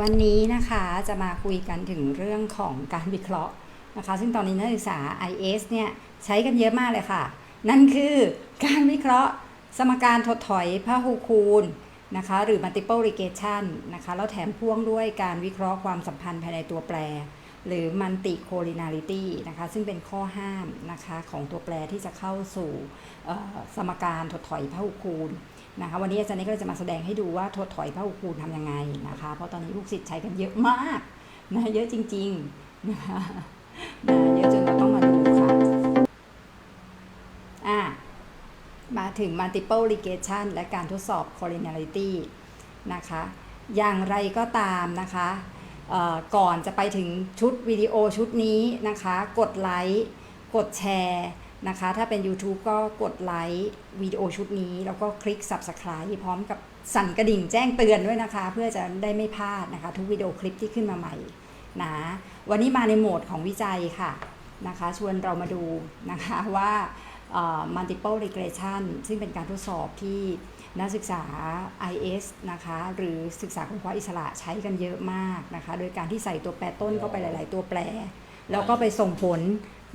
วันนี้นะคะจะมาคุยกันถึงเรื่องของการวิเคราะห์นะคะ ซึ่งตอนนี้นักศึกษา IS เนี่ยใช้กันเยอะมากเลยค่ะ นั่นคือการวิเคราะห์สมการถดถอยพหุคูณนะคะ หรือ multiple regression นะคะแล้วแถมพ่วงด้วยการวิเคราะห์ความสัมพันธ์ภายในตัวแปร หรือ multi collinearity นะคะ ซึ่งเป็นข้อห้ามนะคะของตัวแปรที่จะเข้าสู่สมการถดถอยพหุคูณ นะคะวันนี้อาจารย์นี่ก็จะมาแสดงให้ดูว่าถดถอยพหุคูณทำยังไงนะคะ เพราะตอนนี้ลูกศิษย์ใช้กันเยอะมากนะเยอะจริงๆนะคะนะเยอะจนเราต้องมาดูค่ะอะมาถึง multiple regression และการทดสอบ collinearity นะคะอย่างไรก็ตามนะคะเอ่อก่อนจะไปถึงชุดวิดีโอชุดนี้นะคะ กดไลค์ กดแชร์ นะคะ ถ้าเป็น YouTube ก็กดไลค์วิดีโอชุดนี้ แล้วก็คลิก Subscribe พร้อมกับสั่นกระดิ่งแจ้งเตือนด้วยนะคะ เพื่อจะได้ไม่พลาดนะคะ ทุกวิดีโอคลิปที่ขึ้นมาใหม่นะวันนี้มาในโหมดของวิจัยค่ะนะคะ ชวนเรามาดูนะคะว่า multiple regression ซึ่งเป็นการทดสอบที่นักศึกษา IS นะคะ หรือศึกษาค้นคว้าอิสระใช้กันเยอะมากนะคะ โดยการที่ใส่ตัวแปรต้นเข้าไปหลาย ๆ ตัวแปร แล้วก็ไปส่งผล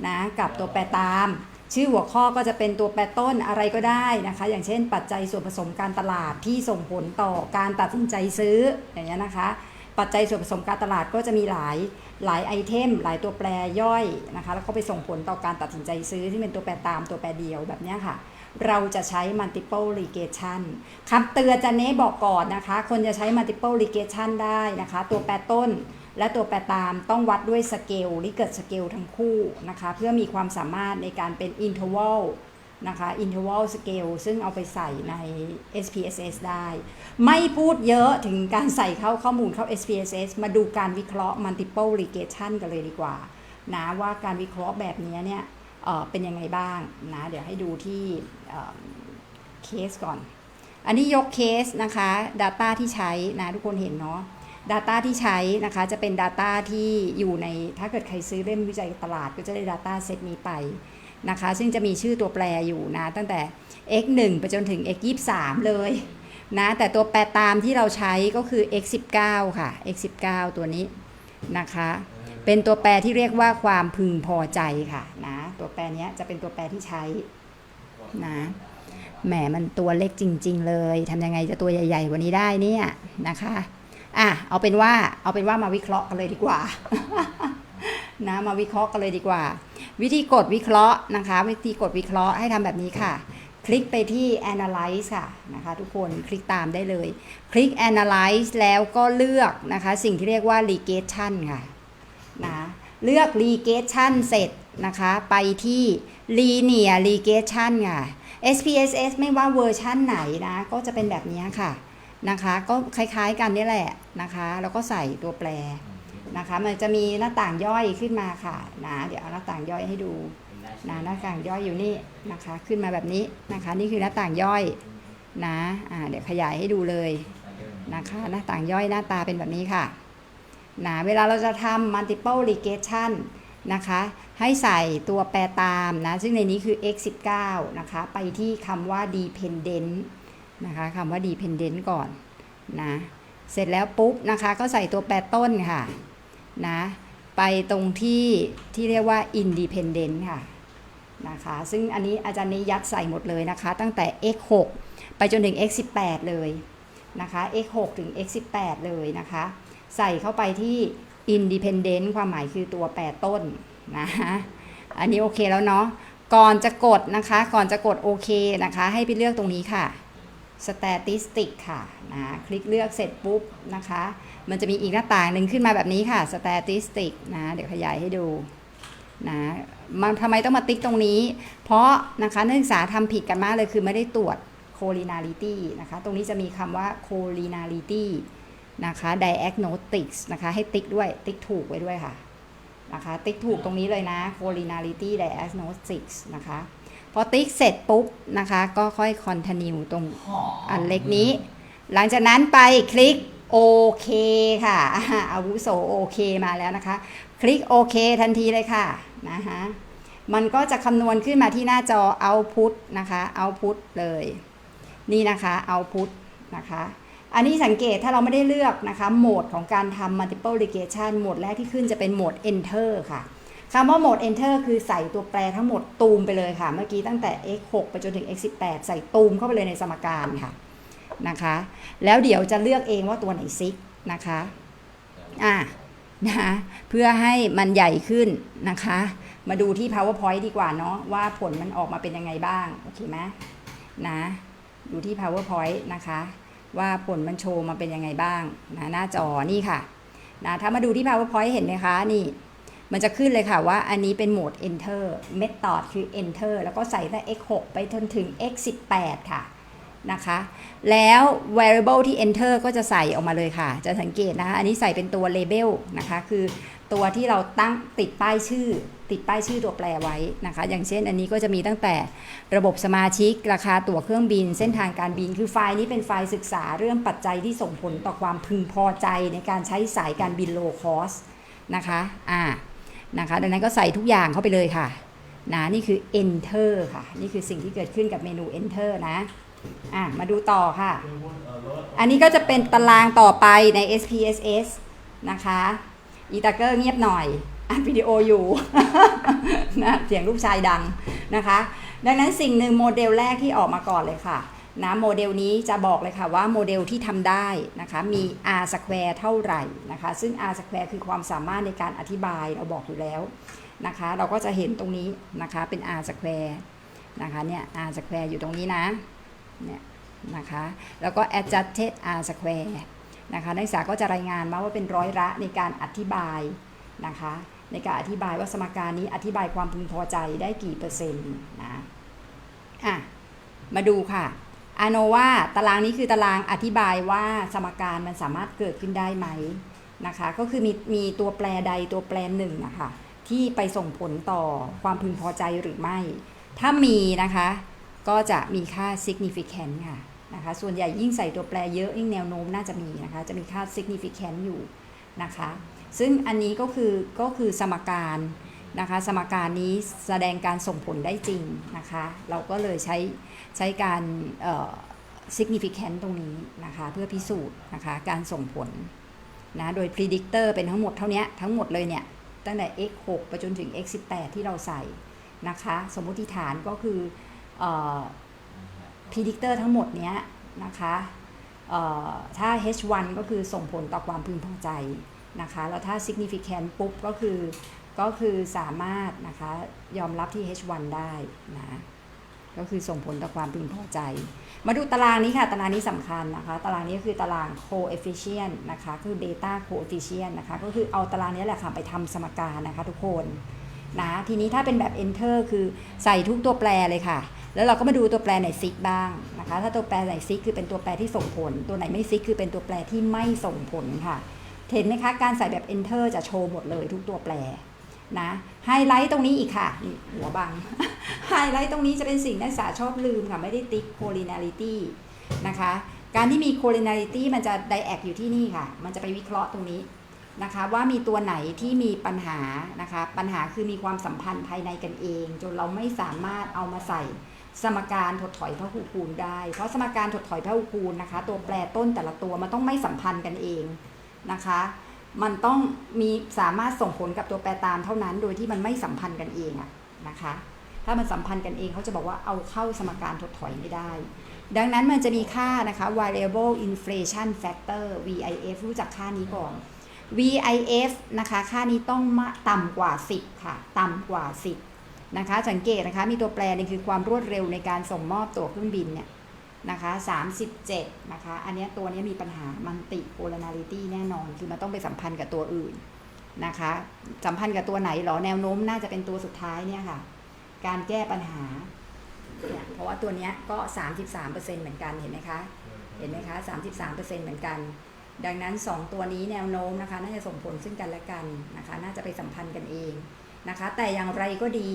นะกับตัวแปรตาม ชื่อหัวข้อก็จะเป็นตัวแปรต้นอะไรก็ได้นะคะ อย่างเช่น ปัจจัยส่วนผสมการตลาดที่ส่งผลต่อการตัดสินใจซื้ออย่างเงี้ยนะคะ ปัจจัยส่วนผสมการตลาดก็จะมีหลายหลายไอเทม หลายตัวแปรย่อยนะคะ แล้วก็ไปส่งผลต่อการตัดสินใจซื้อที่เป็นตัวแปรตามตัวแปรเดียวแบบเนี้ยค่ะ เราจะใช้ multiple regression คำเตือนจะเน้บอกก่อนนะคะ คนจะใช้ multiple regression ได้นะคะ ตัวแปรต้น และตัวแปรตามต้องวัดด้วยสเกลลิเกิดสเกลทั้งคู่นะคะเพื่อมีความสามารถในการเป็น interval นะคะ interval scale ซึ่งเอาไปใส่ใน SPSS ได้ ไม่พูดเยอะถึงการใส่เข้าข้อมูลเข้า SPSS มาดูการวิเคราะห์ multiple regression กันเลยดีกว่านะว่าการวิเคราะห์แบบนี้เนี่ยเเป็นยังไงบ้างนะเดี๋ยวให้ดูที่เคสก่อน อันนี้ยกเคสนะคะ Data ที่ใช้นะทุกคนเห็นเนาะ Data ที่ใช้นะคะจะเป็น Data ที่อยู่ในถ้าเกิดใครซื้อเล่มวิจัยตลาดก็จะได้ Data เซตนี้ไปนะคะซึ่งจะมีชื่อตัวแปรอยู่นะตั้งแต่ x 1ไปจนถึง x 23เลยนะแต่ตัวแปรตามที่เราใช้ก็คือ x 19ค่ะ x 19ตัวนี้นะคะ เป็นตัวแปรที่เรียกว่าความพึงพอใจค่ะนะตัวแปรนี้จะเป็นตัวแปรที่ใช้นะแหมมันตัวเล็กจริง ๆ เลยทำยังไงจะตัวใหญ่ ๆ กว่านี้ได้เนี่ยนะคะ อะเอาเป็นว่าเอาเป็นว่ามาวิเคราะห์กันเลยดีกว่านะมาวิเคราะห์กันเลยดีกว่า วิธีกดวิเคราะห์นะคะ วิธีกดวิเคราะห์ให้ทำแบบนี้ค่ะ คลิกไปที่ analyze ค่ะนะคะทุกคนคลิกตามได้เลย คลิก analyze แล้วก็เลือกนะคะสิ่งที่เรียกว่า regression ค่ะนะเลือก regression เสร็จนะคะไปที่ linear regression ค่ะ SPSS ไม่ว่าเวอร์ชั่นไหนนะ ก็จะเป็นแบบนี้ค่ะ นะคะ ก็คล้ายๆกันนี่แหละนะคะ แล้วก็ใส่ตัวแปรนะคะ มันจะมีหน้าต่างย่อยขึ้นมาค่ะนะเดี๋ยวเอาหน้าต่างย่อยให้ดูนะหน้าต่างย่อยอยู่นี่นะคะ ขึ้นมาแบบนี้นะคะ นี่คือหน้าต่างย่อยนะอ่าเดี๋ยวขยายให้ดูเลยนะคะ หน้าต่างย่อยหน้าตาเป็นแบบนี้ค่ะนะเวลาเราจะทำ multiple regression นะคะ ให้ใส่ตัวแปรตามนะ ซึ่งในนี้คือ x 19นะคะ ไปที่คำว่า dependent นะคะคำว่า dependent ก่อนนะเสร็จแล้วปุ๊บนะคะก็ใส่ตัวแปรต้นค่ะนะไปตรงที่ที่เรียกว่า independent ค่ะนะคะซึ่งอันนี้อาจารย์นี้ยัดใส่หมดเลยนะคะ ตั้งแต่ x 6ไปจนถึง x 18เลยนะคะ x 6ถึง x 18เลยนะคะ ใส่เข้าไปที่ independent ความหมายคือตัวแปรต้นนะอันนี้โอเคแล้วเนาะก่อนจะกดนะคะ ก่อนจะกดโอเคนะคะ ให้ไปเลือกตรงนี้ค่ะ statistic ค่ะนะคลิกเลือกเสร็จปุ๊บนะคะ มันจะมีอีกหน้าต่างหนึ่งขึ้นมาแบบนี้ค่ะ statistic นะเดี๋ยวขยายให้ดูนะมันทำไมต้องมาติ๊กตรงนี้ เพราะนะคะนักศึกษาทำผิดกันมากเลยคือไม่ได้ตรวจ collinearity นะคะ ตรงนี้จะมีคำว่า collinearity นะคะ diagnostics นะคะให้ติ๊กด้วยติ๊กถูกไว้ด้วยค่ะนะคะติ๊กถูกตรงนี้เลยนะ collinearity diagnostics นะคะ พอติ๊กเสร็จปุ๊บนะคะ ก็ค่อย continue ตรงอันเล็กนี้ หลังจากนั้นไปคลิกโอเคค่ะอ่าอาวุโสโอเคมาแล้วนะคะ คลิกโอเคทันทีเลยค่ะนะคะมันก็จะคำนวณขึ้นมาที่หน้าจอ output นะคะ output เลย นี่นะคะ output นะคะ อันนี้สังเกตถ้าเราไม่ได้เลือกนะคะ โหมดของการทำ multiple ligation โหมดแรกที่ขึ้นจะเป็นโหมด enter ค่ะ คำว่าโหมด enter คือใส่ตัวแปรทั้งหมดตูมไปเลยค่ะ เมื่อกี้ตั้งแต่ x 6ไปจนถึง x 18ใส่ตูมเข้าไปเลยในสมการค่ะนะคะ แล้วเดี๋ยวจะเลือกเองว่าตัวไหนซิกนะคะอะนะคะเพื่อให้มันใหญ่ขึ้นนะคะ มาดูที่ powerpoint ดีกว่าเนาะว่าผลมันออกมาเป็นยังไงบ้าง โอเคไหมนะดูที่ powerpoint นะคะ ว่าผลมันโชว์มาเป็นยังไงบ้างนะหน้าจอนี่ค่ะนะถ้ามาดูที่ powerpoint เห็นไหมคะนี่ มันจะขึ้นเลยค่ะว่าอันนี้เป็นโหมด enter method คือ enter แล้วก็ใส่ตั้งแต่ x 6ไปจนถึง x 18ค่ะนะคะ แล้ว variable ที่ enter ก็จะใส่ออกมาเลยค่ะ จะสังเกตนะคะ อันนี้ใส่เป็นตัว label นะคะ คือตัวที่เราตั้งติดป้ายชื่อ ติดป้ายชื่อตัวแปรไว้นะคะ อย่างเช่นอันนี้ก็จะมีตั้งแต่ระบบสมาชิก ราคาตั๋วเครื่องบิน เส้นทางการบิน คือไฟล์นี้เป็นไฟล์ศึกษาเรื่องปัจจัยที่ส่งผลต่อความพึงพอใจในการใช้สายการบิน low cost นะคะ อ่า นะคะ ดังนั้นก็ใส่ทุกอย่างเข้าไปเลยค่ะนะนี่คือ enter ค่ะ นี่คือสิ่งที่เกิดขึ้นกับเมนู enter นะอะมาดูต่อค่ะ อันนี้ก็จะเป็นตารางต่อไปใน SPSS นะคะอีตาเกอร์เงียบหน่อยอัดวิดีโออยู่นะเสียงลูกชายดังนะคะ ดังนั้นสิ่งหนึ่งโมเดลแรกที่ออกมาก่อนเลยค่ะ นะโมเดลนี้จะบอกเลยค่ะว่าโมเดลที่ทำได้นะคะมี r square เท่าไหร่นะคะซึ่ง r square คือความสามารถในการอธิบายเราบอกอยู่แล้วนะคะเราก็จะเห็นตรงนี้นะคะเป็น r square นะคะเนี่ย r square อยู่ตรงนี้นะเนี่ยนะคะแล้วก็ adjusted r square นะคะนักศึกษาก็จะรายงานมาว่าเป็นร้อยละในการอธิบายนะคะในการอธิบายว่าสมการนี้อธิบายความพึงพอใจได้กี่เปอร์เซ็นต์นะอะมาดูค่ะ อโนว่าตารางนี้คือตารางอธิบายว่าสมการมันสามารถเกิดขึ้นได้ไหมนะคะ ก็คือมีมีตัวแปรใดตัวแปรหนึ่งนะคะที่ไปส่งผลต่อความพึงพอใจหรือไม่ ถ้ามีนะคะก็จะมีค่า significant ค่ะนะคะส่วนใหญ่ยิ่งใส่ตัวแปรเยอะยิ่งแนวโน้มน่าจะมีนะคะจะมีค่า significant อยู่นะคะ ซึ่งอันนี้ก็คือก็คือสมการ นะคะ สมการนี้แสดงการส่งผลได้จริงนะคะ เราก็เลยใช้ใช้การ significant ตรงนี้นะคะ เพื่อพิสูจน์นะคะการส่งผลนะโดย predictor เป็นทั้งหมดเท่านี้ทั้งหมดเลยเนี่ย ตั้งแต่ x 6ไปจนถึง x 18ที่เราใส่นะคะ สมมติฐานก็คืออ predictor ทั้งหมดเนี้ยนะคะถ้า h1 ก็คือส่งผลต่อความพึงพอใจนะคะ แล้วถ้า significant ปุ๊บก็คือ ก็คือสามารถนะคะยอมรับที่ h1 ได้นะก็คือส่งผลต่อความพึงพอใจ มาดูตารางนี้ค่ะ ตารางนี้สำคัญนะคะ ตารางนี้ก็คือตาราง coefficient นะคะคือ data coefficient นะคะ ก็คือเอาตารางนี้แหละค่ะไปทำสมการนะคะทุกคนนะทีนี้ถ้าเป็นแบบ enter คือใส่ทุกตัวแปรเลยค่ะ แล้วเราก็มาดูตัวแปรไหนซิกบ้างนะคะ ถ้าตัวแปรไหนซิกคือเป็นตัวแปรที่ส่งผล ตัวไหนไม่ซิกคือเป็นตัวแปรที่ไม่ส่งผลค่ะ เห็นไหมคะ การใส่แบบ enter จะโชว์หมดเลยทุกตัวแปร นะไฮไลท์ตรงนี้อีกค่ะนี่หัวบังไฮไลท์ตรงนี้จะเป็นสิ่งนักศึกษาชอบลืมค่ะไม่ได้ติ๊ก collinearity นะคะการที่มี collinearity มันจะ direct อยู่ที่นี่ค่ะ มันจะไปวิเคราะห์ตรงนี้นะคะว่ามีตัวไหนที่มีปัญหานะคะปัญหาคือมีความสัมพันธ์ภายในกันเอง จนเราไม่สามารถเอามาใส่สมการถดถอยพหุคูณได้ เพราะสมการถดถอยพหุคูณนะคะ ตัวแปรต้นแต่ละตัวมันต้องไม่สัมพันธ์กันเองนะคะ มันต้องมีสามารถส่งผลกับตัวแปรตามเท่านั้น โดยที่มันไม่สัมพันธ์กันเองอะนะคะ ถ้ามันสัมพันธ์กันเองเขาจะบอกว่าเอาเข้าสมการถดถอยไม่ได้ ดังนั้นมันจะมีค่านะคะ variable inflation factor VIF รู้จักค่านี้ก่อน VIF นะคะค่านี้ต้องมาต่ำกว่า 10 ค่ะ ต่ำกว่า 10 นะคะ สังเกตนะคะ มีตัวแปรนี่คือความรวดเร็วในการส่งมอบตั๋วเครื่องบินเนี่ย นะคะ37นะคะ อันนี้ตัวนี้มีปัญหา multi polarity แน่นอน คือมันต้องไปสัมพันธ์กับตัวอื่นนะคะ สัมพันธ์กับตัวไหนหรอ แนวโน้มน่าจะเป็นตัวสุดท้ายเนี่ยค่ะ การแก้ปัญหาเนี่ยเพราะว่าตัวนี้ก็ 33%เหมือนกันเห็นไหมคะ เห็นไหมคะ 33%เหมือนกัน ดังนั้น 2 ตัวนี้แนวโน้มนะคะ น่าจะส่งผลซึ่งกันและกันนะคะ น่าจะไปสัมพันธ์กันเองนะคะ แต่อย่างไรก็ดี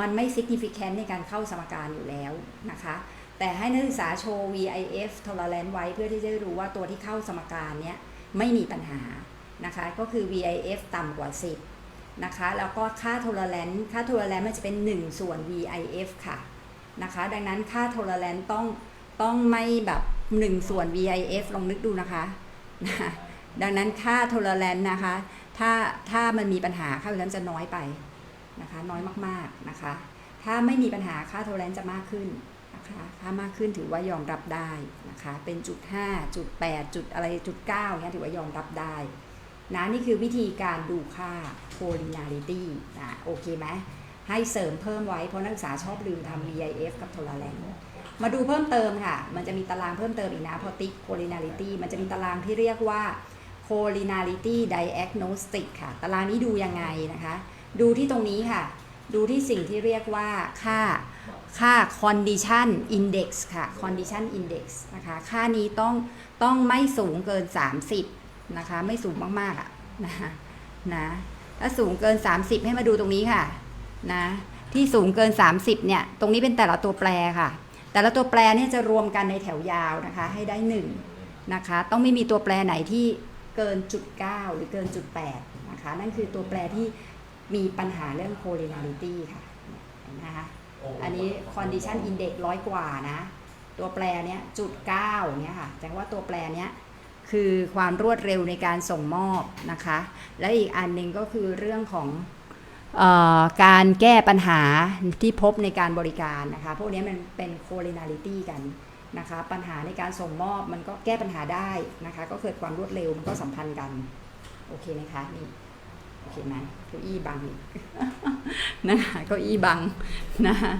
มันไม่ significant ในการเข้าสมการอยู่แล้วนะคะ แต่ให้นักศึกษาโชว์ VIF tolerance ไว้เพื่อที่จะรู้ว่าตัวที่เข้าสมการเนี้ยไม่มีปัญหานะคะ ก็คือ VIF ต่ำกว่า 10 นะคะ แล้วก็ค่า tolerance ค่า tolerance มันจะเป็น 1 ส่วน VIF ค่ะนะคะ ดังนั้นค่า tolerance ต้องต้องไม่แบบ 1 ส่วน VIF ลองนึกดูนะคะนะดังนั้นค่าโทรแลนซ์นะคะ ถ้าถ้ามันมีปัญหาค่าโทรแลนซ์จะน้อยไปนะคะ น้อยมากๆนะคะ ถ้าไม่มีปัญหาค่าโทรแลนซ์จะมากขึ้น นะคะถ้ามากขึ้นถือว่ายอมรับได้นะคะเป็นจุด5จุด8จุดอะไรจุด9เงี้ยถือว่ายอมรับได้นะนี่คือวิธีการดูค่า collinearity นะโอเคไหมให้เสริมเพิ่มไว้เพราะนักศึกษาชอบลืมทำ VIF กับโทรแลนมาดูเพิ่มเติมค่ะ มันจะมีตารางเพิ่มเติมอีกนะพอติ๊ก collinearity มันจะมีตารางที่เรียกว่า collinearity diagnostic ค่ะ ตารางนี้ดูยังไงนะคะ ดูที่ตรงนี้ค่ะ ดูที่สิ่งที่เรียกว่าค่าค่า condition index ค่ะ condition index นะคะ ค่านี้ต้องต้องไม่สูงเกิน 30 นะคะ ไม่สูงมากๆอะนะนะถ้าสูงเกิน 30 ให้มาดูตรงนี้ค่ะนะที่สูงเกิน 30 เนี่ย ตรงนี้เป็นแต่ละตัวแปรค่ะ แต่ละตัวแปรเนี่ยจะรวมกันในแถวยาวนะคะ ให้ได้ 1 นะคะ ต้องไม่มีตัวแปรไหนที่เกินจุด9หรือเกินจุด8นะคะ นั่นคือตัวแปรที่ มีปัญหาเรื่อง collinearity ค่ะเห็นะคะอันนี้ condition index ร้อยกว่านะ ตัวแปรเนี้ยจุด9เนี่ยค่ะแสดงว่าตัวแปรเนี้ยคือความรวดเร็วในการส่งมอบนะคะ และอีกอันหนึ่งก็คือเรื่องของเออการแก้ปัญหาที่พบในการบริการนะคะ พวกนี้มันเป็น collinearity กันนะคะ ปัญหาในการส่งมอบมันก็แก้ปัญหาได้นะคะ ก็เกิดความรวดเร็วมันก็สัมพันธ์กัน โอเคไหมคะนี่ โอเคไหมเก้าอี้บังนะคะเก้าอี้บังนะคะ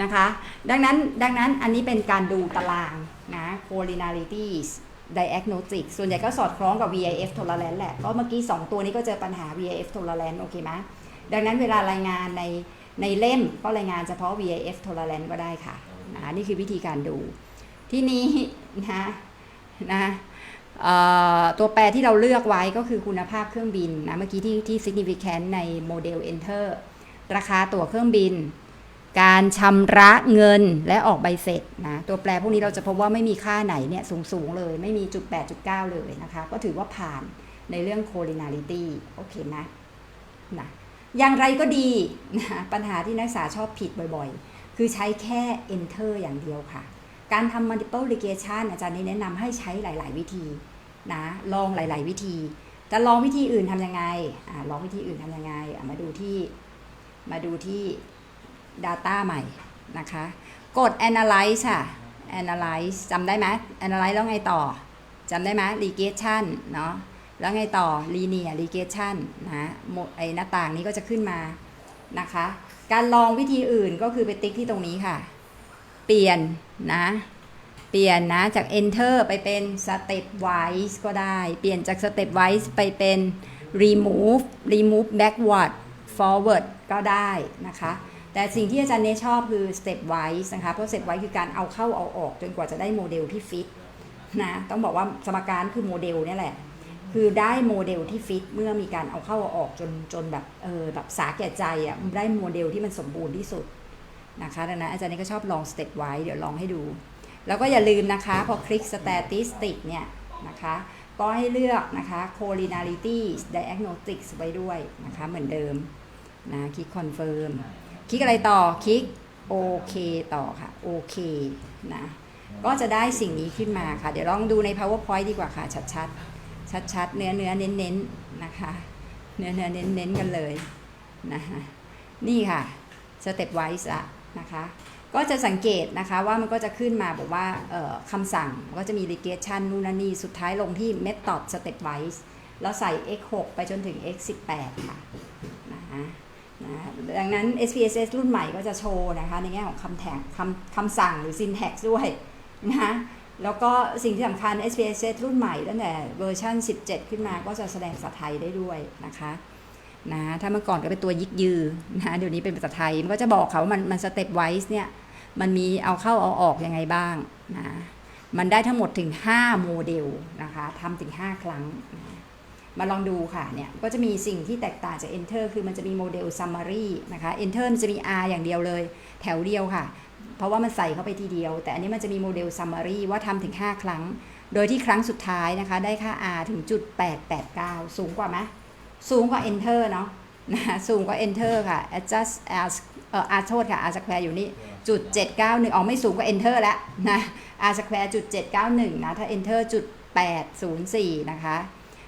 นะคะ ดังนั้นดังนั้นอันนี้เป็นการดูตารางนะ c o l i n a r i t i e s diagnostic ส่วนใหญ่ก็สอดคล้องกับ VIF tolerance แหละ ก็เมื่อกี้ 2 ตัวนี้ก็เจอปัญหา VIF tolerance โอเคไหมดังนั้นเวลารายงานในในเล่มก็รายงานเฉพาะ VIF tolerance ก็ได้ค่ะนะนี่คือวิธีการดู ที่นี้นะนะ ตัวแปรที่เราเลือกไว้ก็คือคุณภาพเครื่องบินนะเมื่อกี้ที่ที่ significant ในโมเดล enter ราคาตั๋วเครื่องบิน การชำระเงินและออกใบเสร็จนะตัวแปรพวกนี้เราจะพบว่าไม่มีค่าไหนเนี่ยสูงสูงเลย ไม่มีจุด8จุด9เลยนะคะ ก็ถือว่าผ่านในเรื่อง collinearity โอเคนะนะอย่างไรก็ดีนะปัญหาที่นักศึกษาชอบผิดบ่อยๆ คือใช้แค่ enter อย่างเดียวค่ะ การทำ multiple regression อาจารย์นี้แนะนำให้ใช้หลาย ๆ วิธีนะลองหลาย ๆ วิธี จะลองวิธีอื่นทำยังไงอลองวิธีอื่นทำยังไงมาดูที่มาดูที่ Data ใหม่นะคะ กด Analyze ค่ะ Analyze จำได้ไหม Analyze แล้วไงต่อจำได้ไหม Regression เนาะแล้วไงต่อ Linear Regression นะโมไอหน้าต่างนี้ก็จะขึ้นมานะคะ การลองวิธีอื่นก็คือไปติ๊กที่ตรงนี้ค่ะ เปลี่ยนนะ เปลี่ยนนะจาก enter ไปเป็น step wise ก็ได้ เปลี่ยนจาก step wise ไปเป็น remove remove backward forward ก็ได้นะคะ แต่สิ่งที่อาจารย์เนชอบคือ step wise นะคะ เพราะ step wise คือการเอาเข้าเอาออกจนกว่าจะได้โมเดลที่ฟิตนะต้องบอกว่าสมการคือโมเดลนี่แหละ คือได้โมเดลที่ฟิตเมื่อมีการเอาเข้าเอาออกจนจนแบบเออแบบสาแก่ใจอะ่ะได้โมเดลที่มันสมบูรณ์ที่สุด นะคะดังนั้นอาจารย์เนก็ชอบลอง step wise เดี๋ยวลองให้ดู แล้วก็อย่าลืมนะคะ พอคลิก statistic เนี่ยนะคะ ก็ให้เลือกนะคะ collinearity diagnostics ไว้ด้วยนะคะ เหมือนเดิมนะคลิก confirm คลิกอะไรต่อคลิกโอเคต่อค่ะโอเคนะก็จะได้สิ่งนี้ขึ้นมาค่ะ เดี๋ยวลองดูใน powerpoint ดีกว่าค่ะ ชัดๆ ชัดๆ เนื้อเนื้อเน้นเน้นนะคะ เนื้อเนื้อเน้นเน้นๆ กันเลยนะคะนี่ค่ะ step wise ละ นะคะ ก็จะสังเกตนะคะว่ามันก็จะขึ้นมาบอกว่าคำสั่งก็จะมี regression นู่นนี่ สุดท้ายลงที่ method step wise แล้วใส่ x 6ไปจนถึง x 18ค่ะนะคะนะดังนั้น SPSS รุ่นใหม่ก็จะโชว์นะคะในแง่ของคำแทงคำคำสั่งหรือ syntax ด้วยนะแล้วก็สิ่งที่สำคัญ SPSS รุ่นใหม่ตั้งแต่เวอร์ชัน17 ขึ้นมาก็จะแสดงภาษาไทยได้ด้วยนะคะ นะถ้าเมื่อก่อนก็เป็นตัวยิกยือนะเดี๋ยวนี้เป็นภาษาไทย มันก็จะบอกเขาว่ามันมันสเต็ปไวส์เนี่ยมันมีเอาเข้าเอาออกยังไงบ้างนะมันได้ทั้งหมดถึง 5 โมเดลนะคะทำถึง 5 ครั้ง มาลองดูค่ะเนี่ยก็จะมีสิ่งที่แตกต่างจาก Enter คือมันจะมีโมเดล Summary นะคะ Enter มันจะมี R อย่างเดียวเลย แถวเดียวค่ะ เพราะว่ามันใส่เข้าไปทีเดียว แต่อันนี้มันจะมีโมเดล Summary ว่าทำถึง 5 ครั้ง โดยที่ครั้งสุดท้ายนะคะ ได้ค่า R ถึงจุด889 สูงกว่าไหม สูงกว่า enter เนาะนะสูงกว่า enter ค่ะ adjust as เออ r โทษค่ะ r square อยู่นี่จุด791อ๋อไม่สูงกว่า enter แล้วนะ r square จุด791นะถ้า enter จุด804นะคะ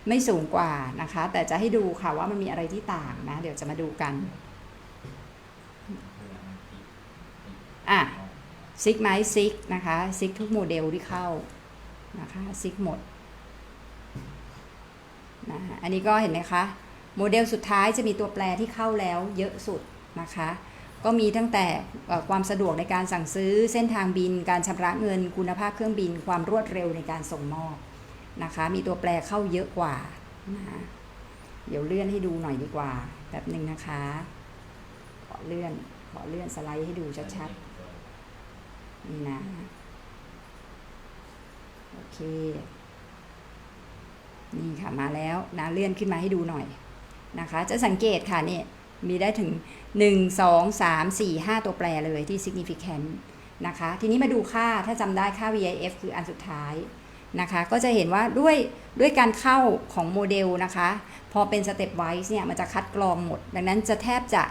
ไม่สูงกว่านะคะ แต่จะให้ดูค่ะว่ามันมีอะไรที่ต่างนะ เดี๋ยวจะมาดูกันอะซิกไม้ซิกนะคะซิกทุกโมเดลที่เข้านะคะซิกหมด นะอันนี้ก็เห็นไหมคะ โมเดลสุดท้ายจะมีตัวแปรที่เข้าแล้วเยอะสุดนะคะ ก็มีตั้งแต่ความสะดวกในการสั่งซื้อเส้นทางบิน การชำระเงิน คุณภาพเครื่องบิน ความรวดเร็วในการส่งมอบนะคะ มีตัวแปรเข้าเยอะกว่านะเดี๋ยวเลื่อนให้ดูหน่อยดีกว่าแบบหนึ่งนะคะ ขอเลื่อนขอเลื่อนสไลด์ให้ดูชัดๆนี่นะ โอเค นี่ค่ะมาแล้วนะเลื่อนขึ้นมาให้ดูหน่อยนะคะ จะสังเกตค่ะเนี่ยมีได้ถึง 1 2 3 4 5 ตัวแปรเลยที่ significant นะคะ ทีนี้มาดูค่าถ้าจำได้ค่า VIF คืออันสุดท้ายนะคะ ก็จะเห็นว่าด้วยด้วยการเข้าของโมเดลนะคะ พอเป็น step wise เนี่ย มันจะคัดกรองหมด ดังนั้นจะแทบจะ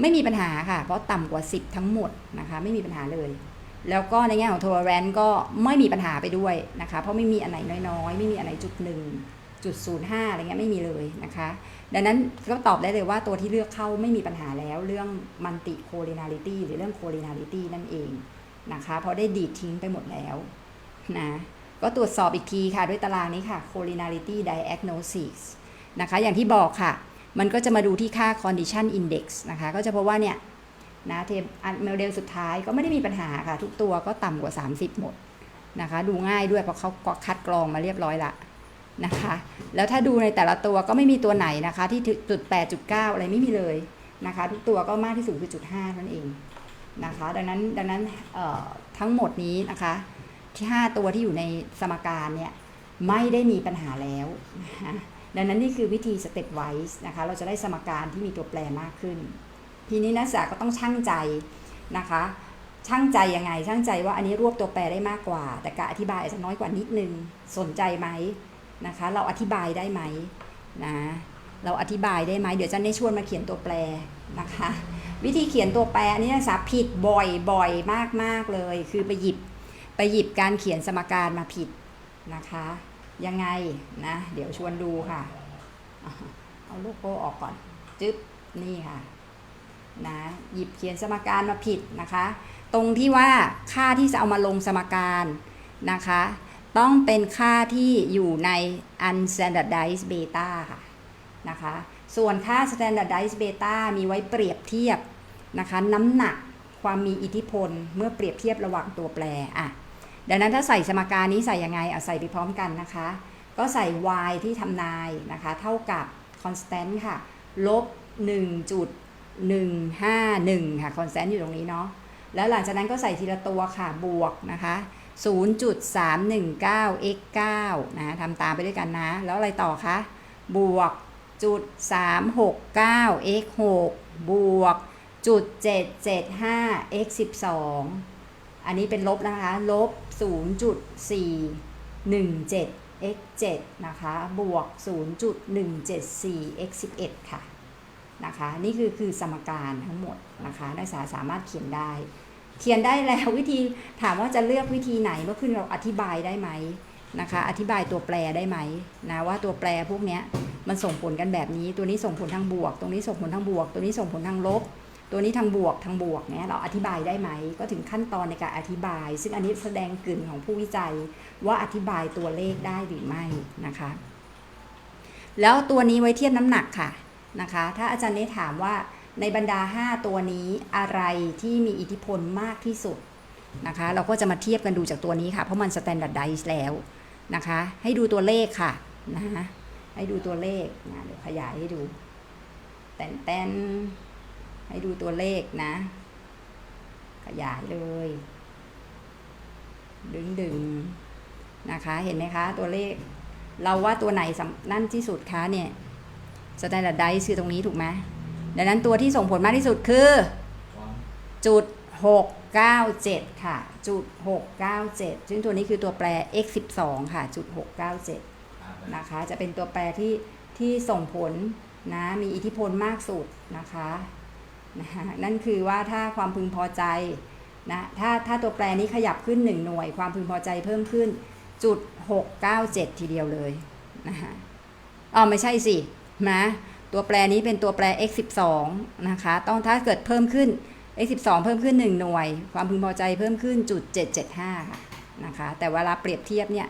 ไม่มีปัญหาค่ะ เพราะต่ำกว่า 10 ทั้งหมดนะคะ ไม่มีปัญหาเลย แล้วก็ในแง่ของ tolerance ก็ไม่มีปัญหาไปด้วยนะคะ เพราะไม่มีอันไหนน้อยๆ ไม่มีอันไหนจุดหนึ่ง จุดศูนย์ห้าอะไรเงี้ยไม่มีเลยนะคะ ดังนั้นก็ตอบได้เลยว่าตัวที่เลือกเข้าไม่มีปัญหาแล้วเรื่อง multi collinearity หรือเรื่อง collinearity นั่นเองนะคะ เพราะได้ดีดทิ้งไปหมดแล้วนะก็ตรวจสอบอีกทีค่ะ ด้วยตารางนี้ค่ะ collinearity diagnosis นะคะ อย่างที่บอกค่ะ มันก็จะมาดูที่ค่า condition index นะคะ ก็จะพบว่าเนี่ยนะเทปโมเดลสุดท้ายก็ไม่ได้มีปัญหาค่ะ ทุกตัวก็ต่ำกว่า 30 หมดนะคะ ดูง่ายด้วยเพราะเขาก็คัดกรองมาเรียบร้อยละ นะคะ แล้วถ้าดูในแต่ละตัวก็ไม่มีตัวไหนนะคะ ที่จุด8จุด9อะไรไม่มีเลยนะคะ ทุกตัวก็มากที่สุดคือจุด5นั่นเองนะคะ ดังนั้นดังนั้นทั้งหมดนี้นะคะที่5ตัวที่อยู่ในสมการเนี่ยไม่ได้มีปัญหาแล้วนะคะดังนั้นนี่คือวิธี step wise นะคะ เราจะได้สมการที่มีตัวแปรมากขึ้น ทีนี้นักศึกษาก็ต้องช่างใจนะคะ ช่างใจยังไง ช่างใจว่าอันนี้รวบตัวแปรได้มากกว่า แต่การอธิบายอาจจะน้อยกว่านิดนึง สนใจไหม นะคะ เราอธิบายได้ไหมนะเราอธิบายได้ไหมเดี๋ยวจะได้ชวนมาเขียนตัวแปรนะคะ วิธีเขียนตัวแปรอันนี้นักศึกษาผิดบ่อยบ่อยมากมากเลย คือไปหยิบไปหยิบการเขียนสมการมาผิดนะคะ ยังไงนะ เดี๋ยวชวนดูค่ะ เอาโลโก้ออกก่อนจึ๊บนี่ค่ะนะหยิบเขียนสมการมาผิดนะคะ ตรงที่ว่าค่าที่จะเอามาลงสมการนะคะ ต้องเป็นค่าที่อยู่ใน unstandardized beta ค่ะนะคะ ส่วนค่า standardized beta มีไว้เปรียบเทียบนะคะน้ำหนักความมีอิทธิพลเมื่อเปรียบเทียบระหว่างตัวแปรอะดังนั้นถ้าใส่สมการนี้ใส่ยังไงเอาใส่ไปพร้อมกันนะคะ ก็ใส่ y ที่ทำนายนะคะ เท่ากับ constant ค่ะ ลบ1จุด151 ค่ะคอนแซนต์อยู่ตรงนี้เนาะแล้วหลังจากนั้นก็ใส่ทีละตัวค่ะบวกนะคะ 0.319 x 9นะทำตามไปด้วยกันนะ แล้วอะไรต่อคะ บวกจุด369 x 6บวกจุด775 x 12อันนี้เป็นลบนะคะ ลบ 0.417 x 7นะคะ บวก 0.174 x 11ค่ะ นะคะ นี่คือคือสมการทั้งหมดนะคะ นักศึกษาสามารถเขียนได้ เขียนได้แล้ววิธีถามว่าจะเลือกวิธีไหนเมื่อขึ้นเราอธิบายได้ไหมนะคะ อธิบายตัวแปรได้ไหมนะว่าตัวแปรพวกนี้มันส่งผลกันแบบนี้ ตัวนี้ส่งผลทางบวก ตรงนี้ส่งผลทางบวก ตัวนี้ส่งผลทางลบ ตัวนี้ทางบวกทางบวกเนี่ยเราอธิบายได้ไหม ก็ถึงขั้นตอนในการอธิบาย ซึ่งอันนี้แสดงกลิ่นของผู้วิจัยว่าอธิบายตัวเลขได้หรือไม่นะคะ แล้วตัวนี้ไว้เทียบน้ำหนักค่ะนะคะ ถ้าอาจารย์เนถามว่า ในบรรดา 5 ตัวนี้อะไรที่มีอิทธิพลมากที่สุดนะคะ เราก็จะมาเทียบกันดูจากตัวนี้ค่ะ เพราะมัน standardize แล้วนะคะ ให้ดูตัวเลขค่ะนะให้ดูตัวเลขนะเดี๋ยวขยายให้ดูแตนแตนให้ดูตัวเลขนะ ขยายเลย ดึงดึงนะคะ เห็นไหมคะ ตัวเลข เราว่าตัวไหนนั่นที่สุดคะเนี่ย standardize คือตรงนี้ถูกไหม ดังนั้นตัวที่ส่งผลมากที่สุดคือจุด697 ค่ะ จุด 697 ซึ่งตัวนี้คือตัวแปร x 12ค่ะ จุด 697 นะคะ จะเป็นตัวแปรที่ที่ส่งผลนะ มีอิทธิพลมากสุดนะคะนะคะนั่นคือว่าถ้าความพึงพอใจนะ ถ้าถ้าตัวแปรนี้ขยับขึ้น 1 หน่วย ความพึงพอใจเพิ่มขึ้น จุด 697 ทีเดียวเลยนะคะอ๋อไม่ใช่สินะ ตัวแปรนี้เป็นตัวแปร x 12นะคะ ต้องถ้าเกิดเพิ่มขึ้น x 12เพิ่มขึ้น 1 หน่วย ความพึงพอใจเพิ่มขึ้นจุด775ค่ะนะคะ แต่เวลาเปรียบเทียบเนี่ย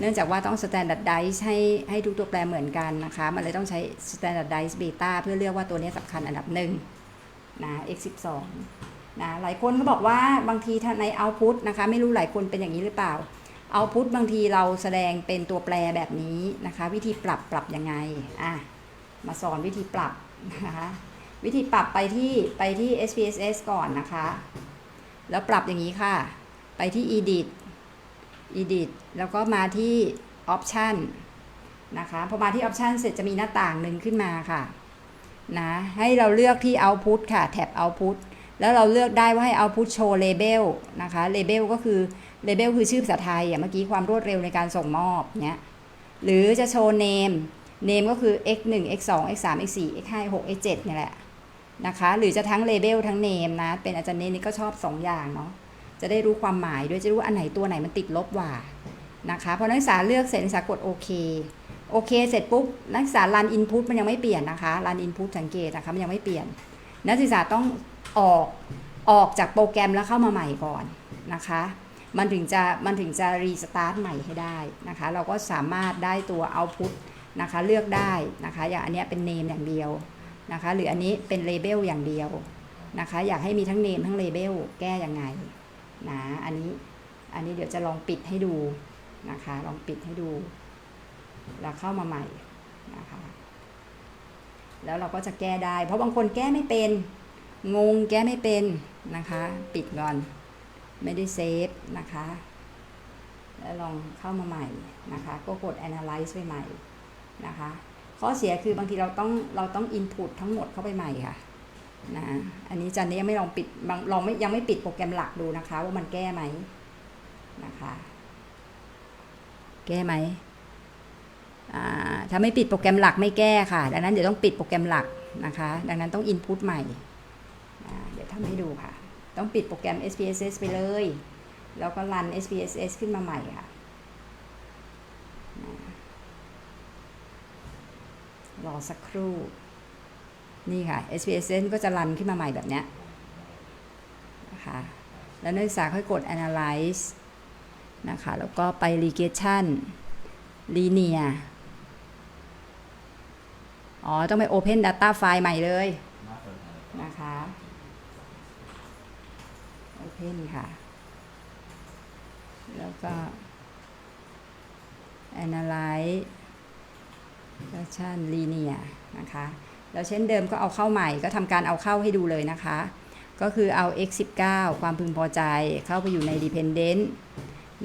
เนื่องจากว่าต้อง standardize ให้ให้ทุกตัวแปรเหมือนกันนะคะ มันเลยต้องใช้ standardize beta เพื่อเลือกว่าตัวนี้สำคัญอันดับหนึ่งนะ x 12นะหลายคนก็บอกว่าบางทีถ้าใน output นะคะไม่รู้หลายคนเป็นอย่างนี้หรือเปล่า output บางทีเราแสดงเป็นตัวแปรแบบนี้นะคะ วิธีปรับปรับยังไงอะ มาสอนวิธีปรับนะคะวิธีปรับไปที่ไปที่ SPSS ก่อนนะคะ แล้วปรับอย่างนี้ค่ะ ไปที่ edit edit แล้วก็มาที่ option นะคะพอมาที่ option เสร็จจะมีหน้าต่างหนึ่งขึ้นมาค่ะนะให้เราเลือกที่ output ค่ะแท็บ output แล้วเราเลือกได้ว่าให้ output show label นะคะ label ก็คือ label คือชื่อภาษาไทยอะเมื่อกี้ความรวดเร็วในการส่งมอบเนี้ยหรือจะโชว์ name name ก็คือ x 1 x 2 x 3 x 4 x 5 6 x 7เนี่ยแหละนะคะ หรือจะทั้ง label ทั้ง name นะ เป็นอาจารย์เนนี่ก็ชอบ 2 อย่างเนาะ จะได้รู้ความหมายด้วย จะรู้ว่าอันไหนตัวไหนมันติดลบว่า นะคะ พอนักศึกษาเลือกเสร็จนักศึกษากดโอเค โอเค เสร็จปุ๊บ นักศึกษารันอินพุตมันยังไม่เปลี่ยนนะคะ รันอินพุตสังเกตนะคะ มันยังไม่เปลี่ยน นักศึกษาต้องออก ออกจากโปรแกรมแล้วเข้ามาใหม่ก่อนนะคะ มันถึงจะ มันถึงจะรีสตาร์ทใหม่ให้ได้นะคะ เราก็สามารถได้ตัวเอาพุต นะคะเลือกได้นะคะอย่างอันนี้เป็นเนมอย่างเดียวนะคะหรืออันนี้เป็นเลเบลอย่างเดียวนะคะอยากให้มีทั้งเนมทั้งเลเบลแก้ยังไงนะอันนี้อันนี้เดี๋ยวจะลองปิดให้ดูนะคะลองปิดให้ดู แล้วเข้ามาใหม่นะคะแล้วเราก็จะแก้ได้ เพราะบางคนแก้ไม่เป็น งงแก้ไม่เป็นนะคะ ปิดก่อน ไม่ได้เซฟนะคะ แล้วลองเข้ามาใหม่นะคะ ก็กด analyze ไปใหม่ นะคะ ข้อเสียคือบางทีเราต้องเราต้อง input ทั้งหมดเข้าไปใหม่ค่ะนะอันนี้จันนี้ยังไม่ลองปิดบางลองไม่ยังไม่ปิดโปรแกรมหลักดูนะคะ ว่ามันแก้ไหมนะคะ แก้ไหมอ่าถ้าไม่ปิดโปรแกรมหลักไม่แก้ค่ะ ดังนั้นเดี๋ยวต้องปิดโปรแกรมหลักนะคะ ดังนั้นต้อง input ใหม่ เดี๋ยวทำให้ดูค่ะ ต้องปิดโปรแกรม SPSS ไปเลย แล้วก็รัน SPSS ขึ้นมาใหม่ค่ะ รอสักครู่ นี่ค่ะ SPSS ก็จะรันขึ้นมาใหม่แบบเนี้ยนะคะแล้วนักศึกษาค่อยกด analyze นะคะ แล้วก็ไป regression linear อ๋อ ต้องไป open data file ใหม่เลย นะคะ open ค่ะ แล้วก็ analyze regression linear นะคะ แล้วเช่นเดิมก็เอาเข้าใหม่ก็ทำการเอาเข้าให้ดูเลยนะคะ ก็คือเอา x 19ความพึงพอใจเข้าไปอยู่ใน dependent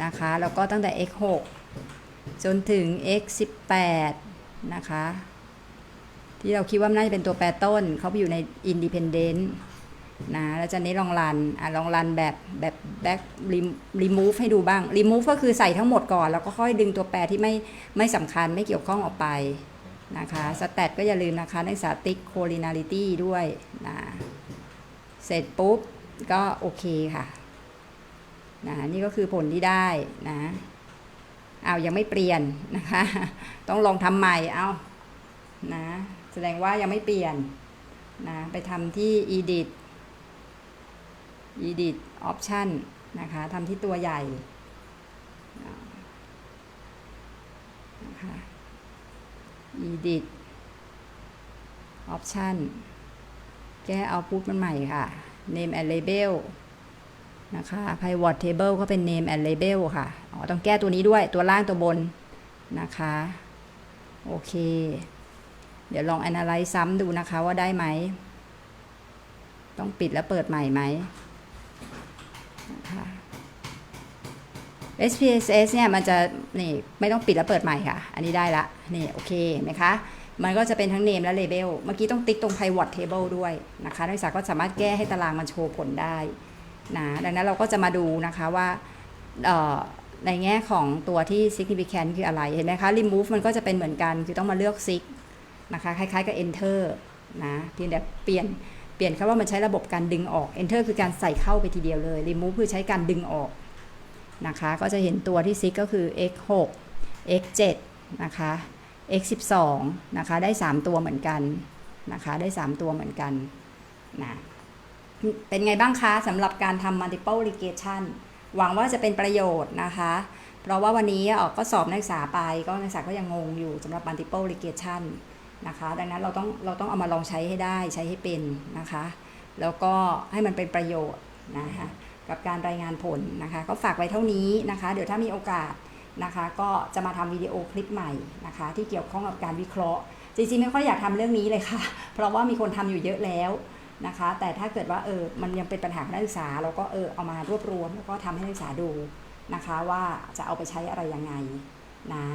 นะคะ แล้วก็ตั้งแต่ x 6จนถึง x 18นะคะ ที่เราคิดว่าน่าจะเป็นตัวแปรต้น เขาไปอยู่ใน independent นะแล้วจะนี้ลองรันอะลองรันแบบแบบ back remove ให้ดูบ้าง remove ก็คือใส่ทั้งหมดก่อน แล้วก็ค่อยดึงตัวแปรที่ไม่ไม่สำคัญไม่เกี่ยวข้องออกไปนะคะสแตทก็อย่าลืมนะคะนักศึกษาติ๊กโคลินาริตี้ด้วยนะเสร็จปุ๊บก็โอเคค่ะนะนี่ก็คือผลที่ได้นะเอายังไม่เปลี่ยนนะคะ ต้องลองทำใหม่เอานะแสดงว่ายังไม่เปลี่ยนนะไปทำที่ edit edit option นะคะทำที่ตัวใหญ่นะคะ edit option แก้ output มันใหม่ค่ะ name and label นะคะ pivot table ก็เป็น name and label ค่ะ อ๋อ ต้องแก้ตัวนี้ด้วย ตัวล่างตัวบนนะคะ โอเค เดี๋ยวลอง analyze ซ้ำดูนะคะว่าได้ไหม ต้องปิดแล้วเปิดใหม่ไหม คะ SPSS เนี่ยมันจะนี่ไม่ต้องปิดแล้วเปิดใหม่ค่ะ อันนี้ได้ละนี่โอเคเห็นไหมคะมันก็จะเป็นทั้ง name และ label เมื่อกี้ต้องติ๊กตรง pivot table ด้วยนะคะนักศึกษาก็สามารถแก้ให้ตารางมันโชว์ผลได้นะดังนั้นเราก็จะมาดูนะคะว่าในแง่ของตัวที่ significant คืออะไร เห็นไหมคะ remove มันก็จะเป็นเหมือนกัน คือต้องมาเลือก sig นะคะ คล้ายๆกับ enter นะเพียงแต่เปลี่ยน เปลี่ยนคำว่ามันใช้ระบบการดึงออก enter คือการใส่เข้าไปทีเดียวเลย remove คือใช้การดึงออกนะคะ ก็จะเห็นตัวที่ซิกก็คือ x 6 x 7นะคะ x 12นะคะ ได้ 3 ตัวเหมือนกันนะคะ ได้ 3 ตัวเหมือนกันนะเป็นไงบ้างคะสำหรับการทำ multiple regression หวังว่าจะเป็นประโยชน์นะคะ เพราะว่าวันนี้เอ่อก็สอบนักศึกษาไปก็นักศึกษาก็ยังงงอยู่สำหรับ multiple regression นะคะ ดังนั้นเราต้องเราต้องเอามาลองใช้ให้ได้ใช้ให้เป็นนะคะ แล้วก็ให้มันเป็นประโยชน์นะคะกับการรายงานผลนะคะ ก็ฝากไว้เท่านี้นะคะ เดี๋ยวถ้ามีโอกาสนะคะ ก็จะมาทำวิดีโอคลิปใหม่นะคะ ที่เกี่ยวข้องกับการวิเคราะห์ จริงๆไม่ค่อยอยากทำเรื่องนี้เลยค่ะ เพราะว่ามีคนทำอยู่เยอะแล้วนะคะ แต่ถ้าเกิดว่าเออมันยังเป็นปัญหาของนักศึกษาเราก็เออเอามารวบรวม แล้วก็ทำให้นักศึกษาดูนะคะ ว่าจะเอาไปใช้อะไรยังไงนะ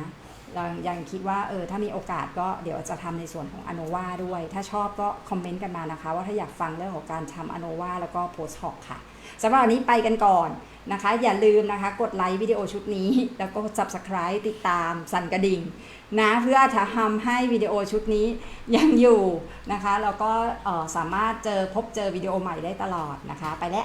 เรายังคิดว่าเออถ้ามีโอกาสก็เดี๋ยวจะทำในส่วนของอโนวาด้วย ถ้าชอบก็คอมเมนต์กันมานะคะ ว่าถ้าอยากฟังเรื่องของการทำอโนวาแล้วก็โพสต์ฮอกค่ะสำหรับวันนี้ไปกันก่อนนะคะ อย่าลืมนะคะ กดไลค์วิดีโอชุดนี้ แล้วก็ subscribe ติดตามสั่นกระดิ่งนะเพื่อจะทำให้วิดีโอชุดนี้ยังอยู่นะคะ แล้วก็สามารถเจอพบเจอวิดีโอใหม่ได้ตลอดนะคะ ไปแล้ว